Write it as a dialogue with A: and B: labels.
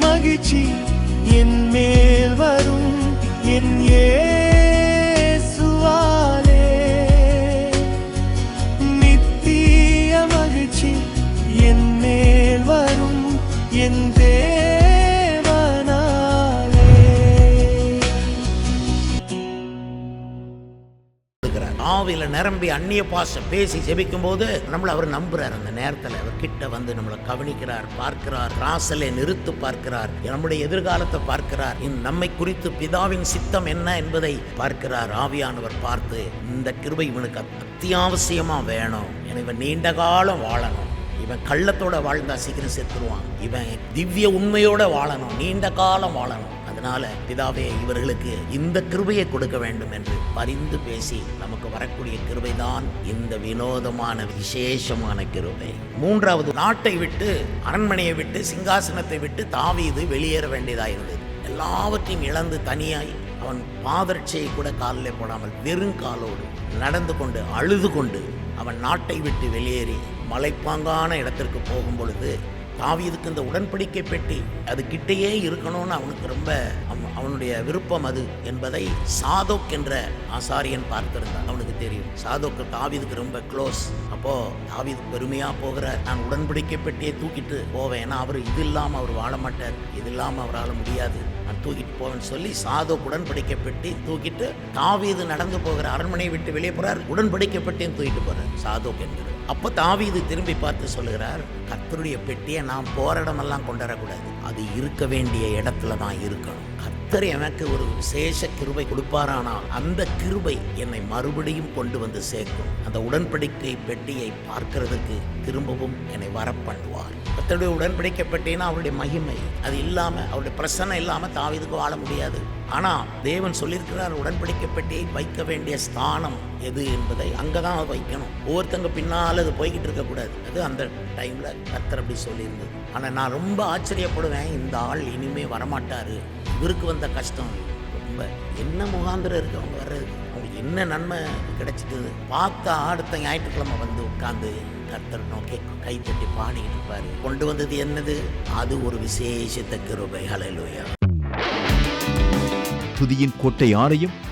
A: மகிழ்ச்சி என் மேல் வரும் என் ஏசுவாலே நித்திய மகிழ்ச்சி என் மேல் வரும் என் தே
B: இருக்கிறார் ஆவியில் நிரம்பி அந்நிய பாசம் பேசி ஜெபிக்கும் போது நம்மளை அவர் நம்புறார். அந்த நேரத்தில் அவர் கிட்ட வந்து நம்மளை கவனிக்கிறார் பார்க்கிறார் ராசலை நிறுத்து பார்க்கிறார் நம்முடைய எதிர்காலத்தை பார்க்கிறார். நம்மை குறித்து பிதாவின் சித்தம் என்ன என்பதை பார்க்கிறார். ஆவியானவர் பார்த்து இந்த கிருபை இவனுக்கு அத்தியாவசியமா வேணும். இவன் நீண்ட காலம் வாழணும். இவன் கள்ளத்தோட வாழ்ந்தா சீக்கிரம் செத்துருவான். இவன் திவ்ய உண்மையோட வாழணும். நீண்ட காலம் வாழணும். அதனால பிதாவே இவர்களுக்கு இந்த கிருபையை கொடுக்க வேண்டும் என்று பரிந்து பேசி நமக்கு வரக்கூடிய கிருபை தான் இந்த வினோதமான விசேஷமான கிருபை. மூன்றாவது நாட்டை விட்டு அரண்மனையை விட்டு சிங்காசனத்தை விட்டு தாவீது வெளியேற வேண்டியதாயிருந்தது. எல்லாவற்றையும் இழந்து தனியாய் அவன் பாதர்ச்சியை கூட காலில் போடாமல் வெறுங்காலோடு நடந்து கொண்டு அழுது கொண்டு அவன் நாட்டை விட்டு வெளியேறி மலைப்பாங்கான இடத்திற்கு போகும் பொழுது தாவீதுக்கு இந்த உடன்படிக்கை பெட்டி அது கிட்டேயே இருக்கணும்னு அவனுக்கு ரொம்ப அவன்- அவனுடைய விருப்பம் அது என்பதை சாதோக் என்ற ஆசாரியன் பார்த்திருந்தான். அவனுக்கு தெரியும். சாதோக்கு தாவீதுக்கு ரொம்ப க்ளோஸ் அப்போ தாவீது பெருமையா போகிற நான் உடன்படிக்கை பெட்டியை தூக்கிட்டு போவேன். ஏன்னா அவர் இது இல்லாமல் அவர் வாழ மாட்டார். இது இல்லாமல் அவரால் முடியாது. நான் தூக்கிட்டு போவேன்னு சொல்லி சாதோக் உடன்படிக்கை பெட்டி தூக்கிட்டு தாவீது நடந்து போகிற அரண்மனையை விட்டு வெளியே போறார். உடன்படிக்கை பெட்டியும் தூக்கிட்டு போறார். சாதோக் என்கிறது அப்போ தாவீது திரும்பி பார்த்து சொல்லுகிறார் கத்தருடைய பெட்டியை நான் போராடமெல்லாம் கொண்டு வரக்கூடாது. அது இருக்க வேண்டிய இடத்துல தான் இருக்கணும். கர்த்தர் எனக்கு ஒரு விசேஷ கிருபை கொடுப்பாரானால் அந்த கிருபை என்னை மறுபடியும் கொண்டு வந்து சேர்க்கும். அந்த உடன்படிக்கை பெட்டியை பார்க்கிறதுக்கு திரும்பவும் என்னை வரப்பண்ணுவார். கத்தருடைய உடன்படிக்கை பெட்டினா அவருடைய மகிமை. அது இல்லாம அவருடைய பிரசனை இல்லாம தாவிதுக்கு வாழ முடியாது. ஆனா தேவன் சொல்லியிருக்கிறார் உடன்படிக்கை பெட்டியை வைக்க வேண்டிய ஸ்தானம் எது என்பதை அங்கதான் அதை வைக்கணும். ஒவ்வொருத்தங்க பின்னால் அது போய்கிட்டு இருக்கக்கூடாது. அது அந்த டைம்ல கத்தர் அப்படி சொல்லியிருந்தது. ஆனா நான் ரொம்ப ஆச்சரியப்படுவேன். இந்த ஆள் இனிமே வரமாட்டார். இவருக்கு வந்த கஷ்டம். ரொம்ப என்ன முகாந்திரம் இருக்கு? அவங்க வர்றதுக்கு அவங்களுக்கு என்ன நன்மை கிடைச்சிட்டு? பார்த்தா அடுத்த ஞாயிற்றுக்கிழமை வந்து உட்காந்து கர்த்தர் நோக்கி கை தட்டி பாடிக்கிட்டு இருப்பாரு. கொண்டு வந்தது என்னது? அது ஒரு விசேஷத்த கிருபை. ஹalleluya
C: புதியின் கோட்டை யாரையும்